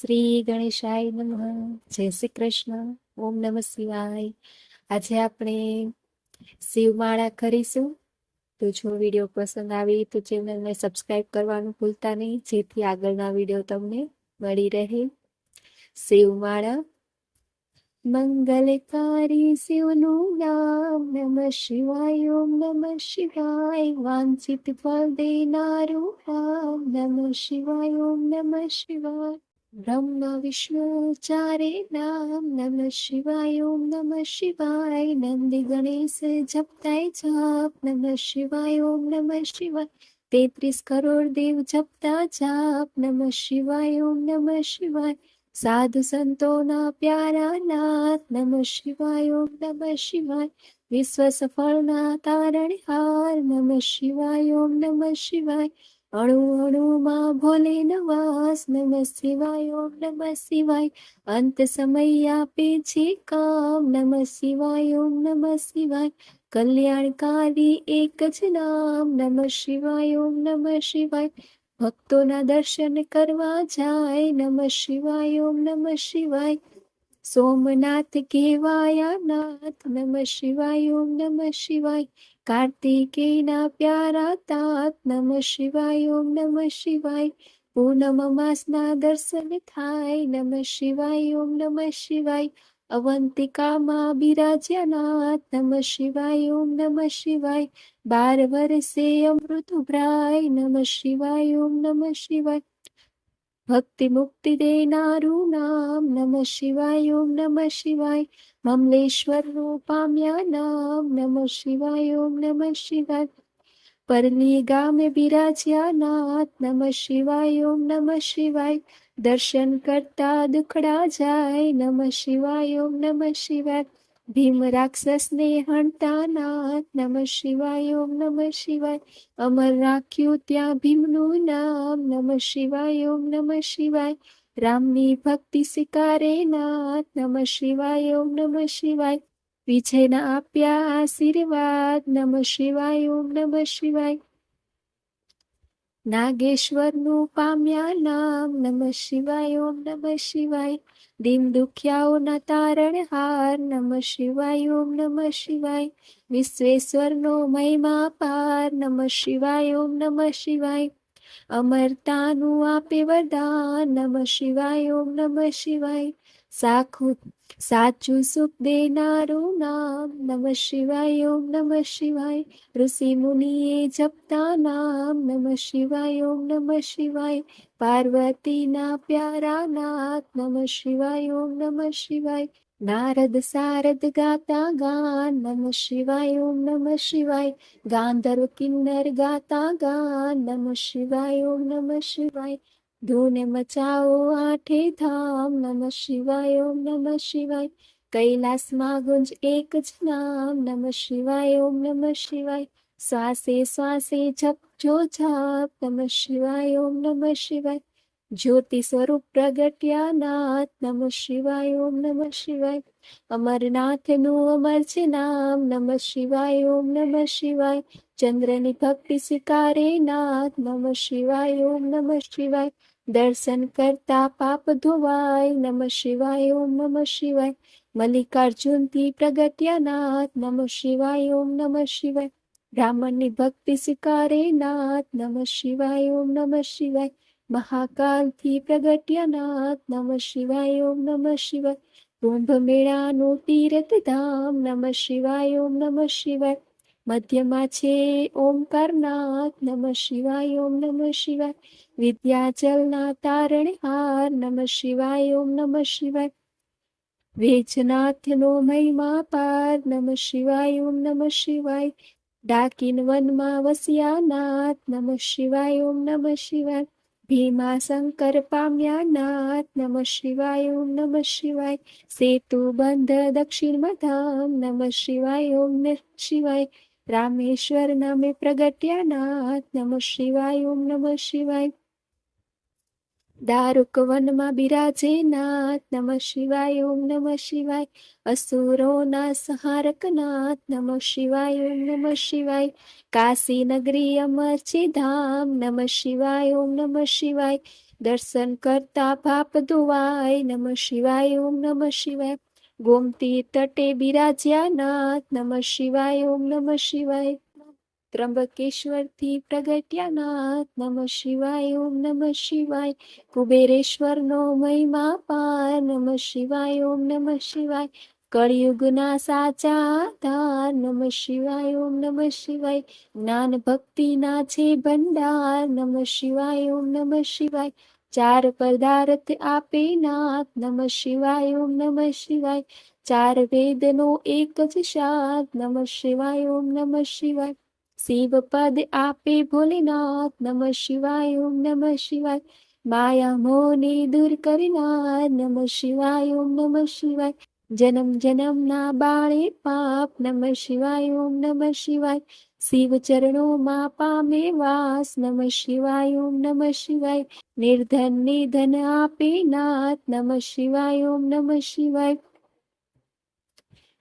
શ્રી ગણેશાય નમઃ. જય શ્રી કૃષ્ણ. ઓમ નમઃ શિવાય. આજે આપણે શિવમાળા કરીશું. તો જો વીડિયો પસંદ આવી તો ચેનલને સબસ્ક્રાઇબ કરવાનું ભૂલતા નહીં. જેથી આગળના વીડિયો તમને મળી રહે. શિવમાળા મંગલકારી શિવનું નામ નમઃ શિવાય. ઓમ નમઃ શિવાય. વાંછિત ફળ દેનારું નામ નમઃ શિવાય. ઓમ નમઃ શિવાય. બ્રહ્મ, વિષ્ણુ, ચારે નામ, નમ શિવાય, ઓમ નમઃ શિવાય, નંદી ગણેશ જપતાય, જાપ, નમ શિવાય, ઓમ નમઃ શિવાય. તેત્રીસ કરોડ દેવ જપતા, જાપ, નમ શિવાય, ઓમ નમઃ શિવાય. સાધુ સંતોના પ્યારા નાથ, નમ શિવાય નમઃ શિવાય. વિશ્વ સફળના તારણ હાર, નમ શિવાય નમઃ શિવાય. અણુ અણુમાં ભોલે નવાસ, નમઃ શિવાય, ઓમ નમ શિવાય. અંત સમય આપે છે કામ, નમ શિવાય, ઓમ નમ શિવાય. કલ્યાણકારી એક જ નામ, નમ શિવાય, ઓમ નમ શિવાય. ભક્તોના દર્શન કરવા જાય, નમઃ શિવાય, ઓમ નમઃ શિવાય. સોમનાથ કેવાયા નાથ, નમઃ શિવાય, ઓમ નમઃ શિવાય. કાર્તિકેયના પ્યારા તાત નમઃ શિવાય, ઓમ નમઃ શિવાય. પૂનમ માસના દર્શન થાય, નમઃ શિવાય, ઓમ નમઃ શિવાય. અવંતિકામાં બિરાજ્યા નાથ નમઃ શિવાય, ઓમ નમઃ શિવાય. બાર વર્ષે અમૃત ઉભરાય, નમઃ શિવાય, ઓમ નમઃ શિવાય. ભક્તિ મુક્તિ દેનારું નામ નમઃ શિવાય, ઓમ નમઃ શિવાય. મમલેશ્વરનું પામ્યા નામ નમઃ શિવાય, ઓમ નમઃ શિવાય. પરલી ગામે બિરાજ્યા નાથ નમઃ શિવાય, ઓમ નમઃ શિવાય. દર્શન કરતા દુખડા જાય નમઃ શિવાય, ઓમ નમઃ શિવાય. ભીમ રાક્ષસને હણતા નાથ નમઃ શિવાય, ઓમ નમઃ શિવાય. અમર રાખ્યું ત્યાં ભીમનું નામ, નમઃ શિવાય, ઓમ નમઃ શિવાય. રામની ભક્તિ સ્વીકારે નાથ, નમઃ શિવાય, ઓમ નમઃ શિવાય. વિજયના આપ્યા આશીર્વાદ, નમઃ શિવાય, ઓમ નમઃ શિવાય. નાગેશ્વરનું પામ્યા નામ નમઃ શિવાય ઓમ નમઃ શિવાય દીન દુખ્યાઓના તારણ હાર નમઃ શિવાય ઓમ નમઃ શિવાય વિશ્વેશ્વરનો મહિમા પાર નમઃ શિવાય ઓમ નમઃ શિવાય અમરતાનું આપે વરદાન નમઃ શિવાય ઓમ નમઃ શિવાય સાખું સાચું સુખ દેનારું નામ નમઃ શિવાય, ઓમ નમઃ શિવાય. ઋષિ મુનિએ જપતા નામ નમ શિવાય, ઓમ નમ શિવાય. પાર્વતીના પ્યારા નાથ નમ શિવાય, ઓમ નમ શિવાય. નારદ સારદ ગાતા ગાન નમઃ શિવાય, ઓમ નમઃ શિવાય. ગાંધર્વ કિન્નર ગાતા ગાન નમઃ શિવાય, ઓમ નમઃ શિવાય. ધૂને મચાવો આઠે ધામ, નમ શિવાય, ઓમ નમઃ શિવાય. કૈલાસમાં ગુંજ એક જ નામ, નમ શિવાય, ઓમ નમ શિવાય. શ્વાસે શ્વાસે જાપ, નમ શિવાય, ઓમ નમ શિવાય. જ્યોતિ સ્વરૂપ પ્રગટ્યા નાથ, નમ શિવાય, ઓમ નમ શિવાય. અમરનાથનું અમર છે નામ, નમઃ શિવાય, ઓમ નમઃ શિવાય. ચંદ્રની ભક્તિ સ્વીકારે નાથ, નમઃ શિવાય, ઓમ નમઃ શિવાય. દર્શન કરતા પાપ ધોવાય, નમઃ શિવાય, ઓમ નમઃ શિવાય. મલ્લિકાર્જુનથી પ્રગટ્યા નાથ નમઃ શિવાય, ઓમ નમઃ શિવાય. બ્રાહ્મણની ભક્તિ સ્વીકારે નાથ, નમઃ શિવાય, ઓમ નમઃ શિવાય. મહાકાલથી પ્રગટ્યા નાથ નમઃ શિવાય, ઓમ નમઃ શિવાય. કુંભ મેળાનું તીર્થ ધામ નમઃ શિવાય, ઓમ નમઃ શિવાય. મધ્યમાં છે ઓમકારનાથ નમઃ શિવાય ઓમ નમઃ શિવાય વિદ્યાચલના તારણ હાર નમઃ શિવાય ઓમ નમઃ શિવાય વેજનાથનો મહિમા પાર નમઃ શિવાય ઓમ નમઃ શિવાય ડાકિન વનમાં વસ્યા નાથ નમઃ શિવાય ઓમ નમઃ શિવાય ભીમા શંકર પામ્યા નાથ નમઃ શિવાય ઓમ નમઃ શિવાય સેતુ બંધ દક્ષિણમાં ધામ નમઃ શિવાય ઓમ શિવાય રામેશ્વર નામે પ્રગટ્યા નાથ નમઃ શિવાય ઓમ નમઃ શિવાય દારૂક વનમાં બિરાજે નાથ નમઃ શિવાય ઓમ નમઃ શિવાય અસુરોના સંહારક નાથ નમઃ શિવાય ઓમ નમઃ શિવાય કાશી નગરી અમર ધામ નમઃ શિવાય ઓમ નમઃ શિવાય દર્શન કરતા પાપ ધોવાય નમઃ શિવાય ઓમ નમઃ શિવાય ગોમતી તટે બિરાજ્યા નાથ નમઃ શિવાય, ઓમ નમઃ શિવાય. ત્રંબકેશ્વરથી પ્રગટ્યા નાથ નમ શિવાય, ઓમ નમ શિવાય. કુબેરેશ્વરનો મહિમા પાર, નમ શિવાય, ઓમ નમ શિવાય. કળિયુગના સાચા આધાર નમઃ શિવાય, ઓમ નમઃ શિવાય. જ્ઞાન ભક્તિના છે ભંડાર, નમઃ શિવાય, ઓમ નમઃ શિવાય. ચાર પદાર્થ આપે નાથ, નમઃ શિવાય, ઓમ નમ શિવાય. ચાર વેદનો એક જ શાદ નમઃ શિવાય, ઓમ નમઃ શિવાય. શિવ પદ આપે ભોલેનાથ, નમઃ શિવાય, ઓમ નમઃ શિવાય. માયા મોને દૂર કરનાર નમઃ શિવાય, ઓમ નમઃ શિવાય. જન્મ જન્મના બાળે પાપ, નમઃ શિવાય, ઓમ નમઃ શિવાય. શિવ ચરણોમાં પામે વાસ, નમઃ શિવાય, ઓમ નમઃ શિવાય. નિર્ધન નિધન આપે નાથ, નમઃ શિવાય, ઓમ નમઃ શિવાય.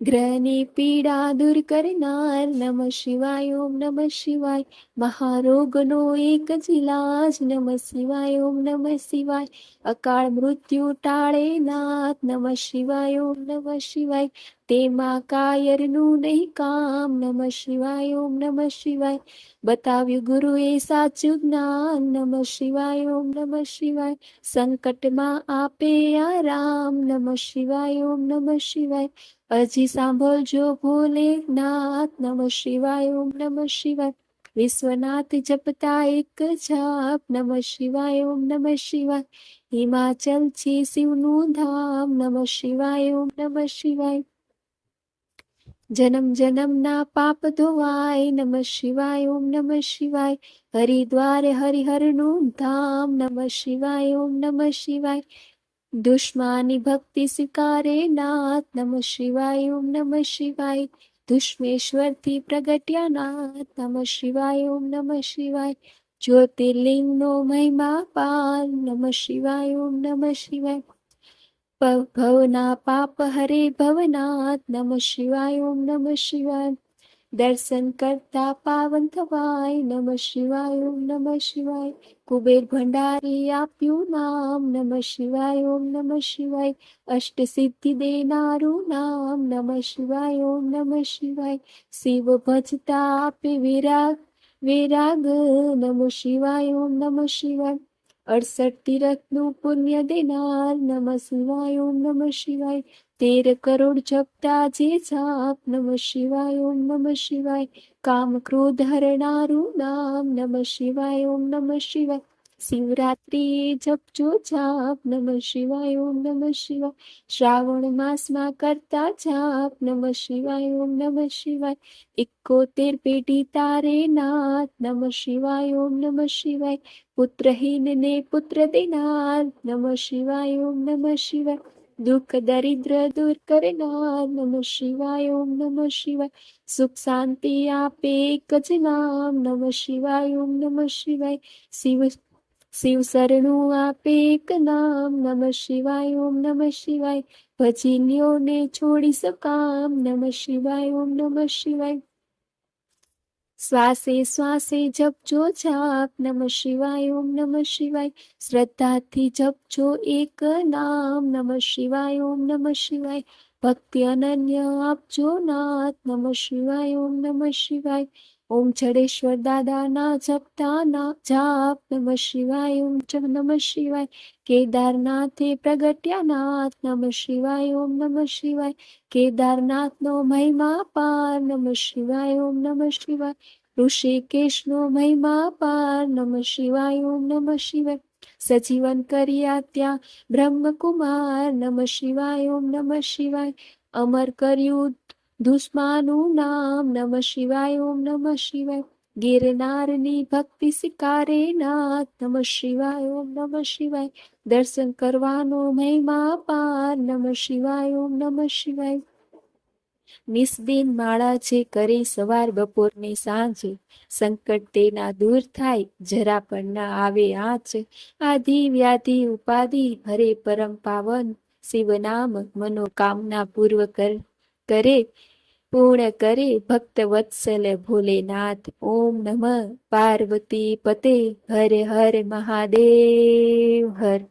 ગ્રહની પીડા દૂર કરનાર નમઃ શિવાય ઓમ નમઃ શિવાય મહારોગનો એક જ ઇલાજ નમઃ શિવાય ઓમ નમઃ શિવાય અકાળ મૃત્યુ ટાળે નાથ નમઃ શિવાય ઓમ નમઃ શિવાય તેમાં કાયરનું નહીં કામ. નમઃ શિવાય, ઓમ નમઃ શિવાય. બતાવ્યું ગુરુએ સાચું જ્ઞાન. નમઃ શિવાય, ઓમ નમઃ શિવાય. સંકટમાં આપે આરામ. નમઃ શિવાય, ઓમ નમઃ શિવાય. હજી સાંભળજો ભોલે નાથ નમઃ શિવાય, ઓમ નમઃ શિવાય. વિશ્વનાથ જપતા એક જાપ. નમઃ શિવાય, ઓમ નમઃ શિવાય. હિમાચલ છે શિવનું ધામ. નમઃ શિવાય, ઓમ નમઃ શિવાય. જન્મ જન્મના પાપ ધોવાય, નમઃ શિવાય, ઓમ નમઃ શિવાય, હરિદ્વારે હરિહરનું ધામ, નમઃ શિવાય, ઓમ નમઃ શિવાય. દુશ્માની ભક્તિ સ્વીકારે નાથ, નમઃ શિવાય, ઓમ નમઃ શિવાય. દુશ્મેશ્વરથી પ્રગટ્યા નાથ, નમઃ શિવાય, ઓમ નમઃ શિવાય. જ્યોતિર્લિંગનો મહિમા પાર, નમઃ શિવાય, ઓમ નમઃ શિવાય. ભવના પાપ હરે ભવનાથ, નમઃ શિવાય, ઓમ નમઃ શિવાય. દર્શન કરતા પાવન થવાય, નમઃ શિવાય, ઓમ નમઃ શિવાય. કુબેર ભંડારી આપ્યું નામ, નમઃ શિવાય, ઓમ નમઃ શિવાય. અષ્ટ સિદ્ધિ દેનારું નામ, નમઃ શિવાય, ઓમ નમઃ શિવાય. શિવ ભજતા આપે વિરાગ વિરાગ, નમઃ શિવાય, ઓમ નમઃ શિવાય. અડસઠ તીરથનું પુણ્ય દેનાર, નમઃ શિવાય, ઓમ નમ શિવાય. તેર કરોડ જપતા જે જાપ નમઃ શિવાય, ઓમ નમ શિવાય. કામ ક્રોધ હરનારું નામ, નમઃ શિવાય, ઓમ નમઃ શિવાય. શિવરાત્રિએ જપજો જાપ, નમ શિવાય, ઓમ નમ શિવાય. શ્રાવણ માસમાં કરતા જાપ, નમ શિવાય, ઓમ નમ શિવાય. એકોતેર પેઢી તારે નાથ, નમ શિવાય, ઓમ નમ શિવાય. પુત્રહીનને પુત્ર દેનાર, નમ શિવાય, ઓમ નમ શિવાય. દુઃખ દરિદ્ર દૂર કરનાર, નમ શિવાય, ઓમ નમ શિવાય. સુખ શાંતિ આપે એક જ નામ, નમઃ શિવાય, ઓમ નમઃ શિવાય. શિવ શિવ શરણું આપે એક નામ, નમઃ શિવાય, ઓમ નમઃ શિવાય. ભજીનીઓને છોડી સકામ નમ શિવાય, ઓમ નમ શિવાય. શ્વાસે શ્વાસે જપજો જાપ, નમ શિવાય, ઓમ નમ શિવાય. શ્રદ્ધાથી જપજો એક નામ, નમઃ શિવાય, ઓમ નમઃ શિવાય. ભક્તિ અનન્ય આપજો નાથ, નમઃ શિવાય, ઓમ નમઃ શિવાય. ઓમ જડેશ્વર દાદાના જપતા ના જાપ નમઃ શિવાય ઓમ નમઃ શિવાય કેદારનાથે પ્રગટ્યા નાથ નમઃ શિવાય ઓમ નમ શિવાય કેદારનાથનો મહિમા પાર નમઃ શિવાય ઓમ નમઃ શિવાય ઋષિકેશનો મહિમા પાર નમ શિવાય ઓમ નમ શિવાય સજીવન કર્યા ત્યાં બ્રહ્મકુમાર નમઃ શિવાય ઓમ નમઃ શિવાય અમર કર્યું દુશ્માનું નામ નમ શિવાય ઓમ નમ શિવાય ગિરનારની ભક્તિ શિકારે નાથ નમ શિવાય ઓમ નમ શિવાય દર્શન કરવાનો મહિમા પાર નમ શિવાય ઓમ નમ શિવાય નિસ્દિન માળા છે કરે સવાર બપોર ને સાંજે સંકટ તેના દૂર થાય જરા પણ ના આવે આંચ આધિ વ્યાધિ ઉપાધિ હરે પરમ પાવન શિવ નામ મનોકામના પૂર્વ કર કરે પૂર્ણ કરે ભક્ત વત્સલ ભોલેનાથ ઓમ નમઃ પાર્વતી પતે હરે હર મહાદેવ હર